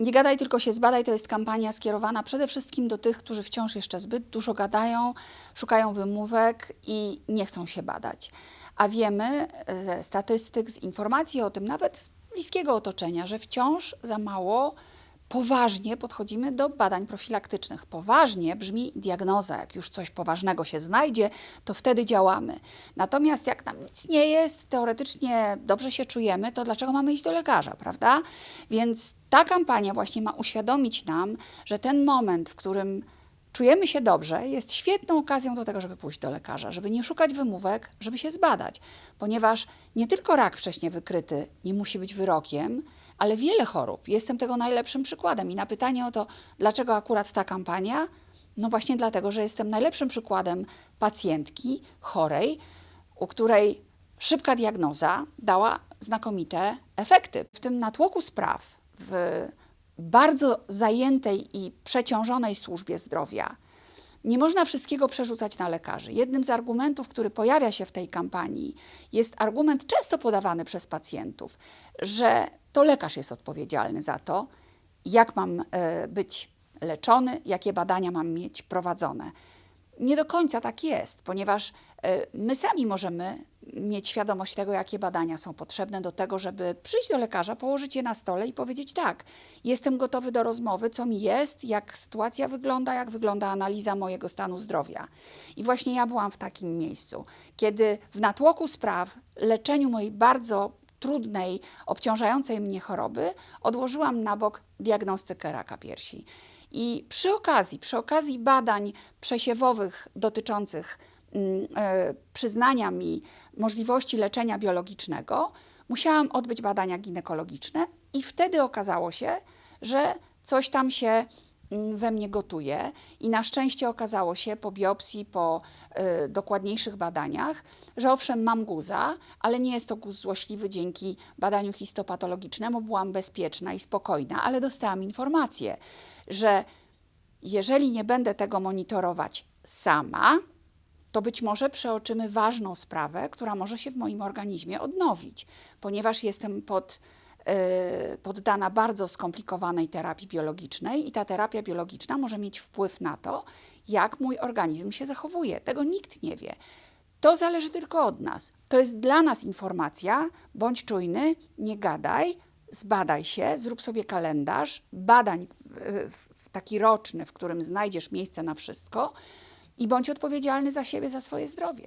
Nie gadaj, tylko się zbadaj to jest kampania skierowana przede wszystkim do tych, którzy wciąż jeszcze zbyt dużo gadają, szukają wymówek i nie chcą się badać. A wiemy ze statystyk, z informacji o tym, nawet z bliskiego otoczenia, że wciąż za mało poważnie podchodzimy do badań profilaktycznych. Poważnie brzmi diagnoza. Jak już coś poważnego się znajdzie, to wtedy działamy. Natomiast jak nam nic nie jest, teoretycznie dobrze się czujemy, to dlaczego mamy iść do lekarza, prawda? Więc ta kampania właśnie ma uświadomić nam, że ten moment, w którym czujemy się dobrze, jest świetną okazją do tego, żeby pójść do lekarza, żeby nie szukać wymówek, żeby się zbadać, ponieważ nie tylko rak wcześnie wykryty nie musi być wyrokiem, ale wiele chorób. Jestem tego najlepszym przykładem. I na pytanie o to, dlaczego akurat ta kampania, no właśnie dlatego, że jestem najlepszym przykładem pacjentki chorej, u której szybka diagnoza dała znakomite efekty. W tym natłoku spraw, w bardzo zajętej i przeciążonej służbie zdrowia, nie można wszystkiego przerzucać na lekarzy. Jednym z argumentów, który pojawia się w tej kampanii, jest argument często podawany przez pacjentów, że to lekarz jest odpowiedzialny za to, jak mam e, być leczony, jakie badania mam mieć prowadzone. Nie do końca tak jest, ponieważ e, my sami możemy mieć świadomość tego, jakie badania są potrzebne do tego, żeby przyjść do lekarza, położyć je na stole i powiedzieć tak, jestem gotowy do rozmowy, co mi jest, jak sytuacja wygląda, jak wygląda analiza mojego stanu zdrowia. I właśnie ja byłam w takim miejscu, kiedy w natłoku spraw, leczeniu mojej bardzo trudnej, obciążającej mnie choroby, odłożyłam na bok diagnostykę raka piersi. I przy okazji, przy okazji badań przesiewowych dotyczących przyznania mi możliwości leczenia biologicznego, musiałam odbyć badania ginekologiczne i wtedy okazało się, że coś tam się mm, we mnie gotuje. I na szczęście okazało się po biopsji, po y, dokładniejszych badaniach, że owszem mam guza, ale nie jest to guz złośliwy dzięki badaniu histopatologicznemu, byłam bezpieczna i spokojna, ale dostałam informację, że jeżeli nie będę tego monitorować sama, to być może przeoczymy ważną sprawę, która może się w moim organizmie odnowić, ponieważ jestem pod, yy, poddana bardzo skomplikowanej terapii biologicznej i ta terapia biologiczna może mieć wpływ na to, jak mój organizm się zachowuje. Tego nikt nie wie. To zależy tylko od nas. To jest dla nas informacja, bądź czujny, nie gadaj, zbadaj się, zrób sobie kalendarz badań taki roczny, w którym znajdziesz miejsce na wszystko i bądź odpowiedzialny za siebie, za swoje zdrowie.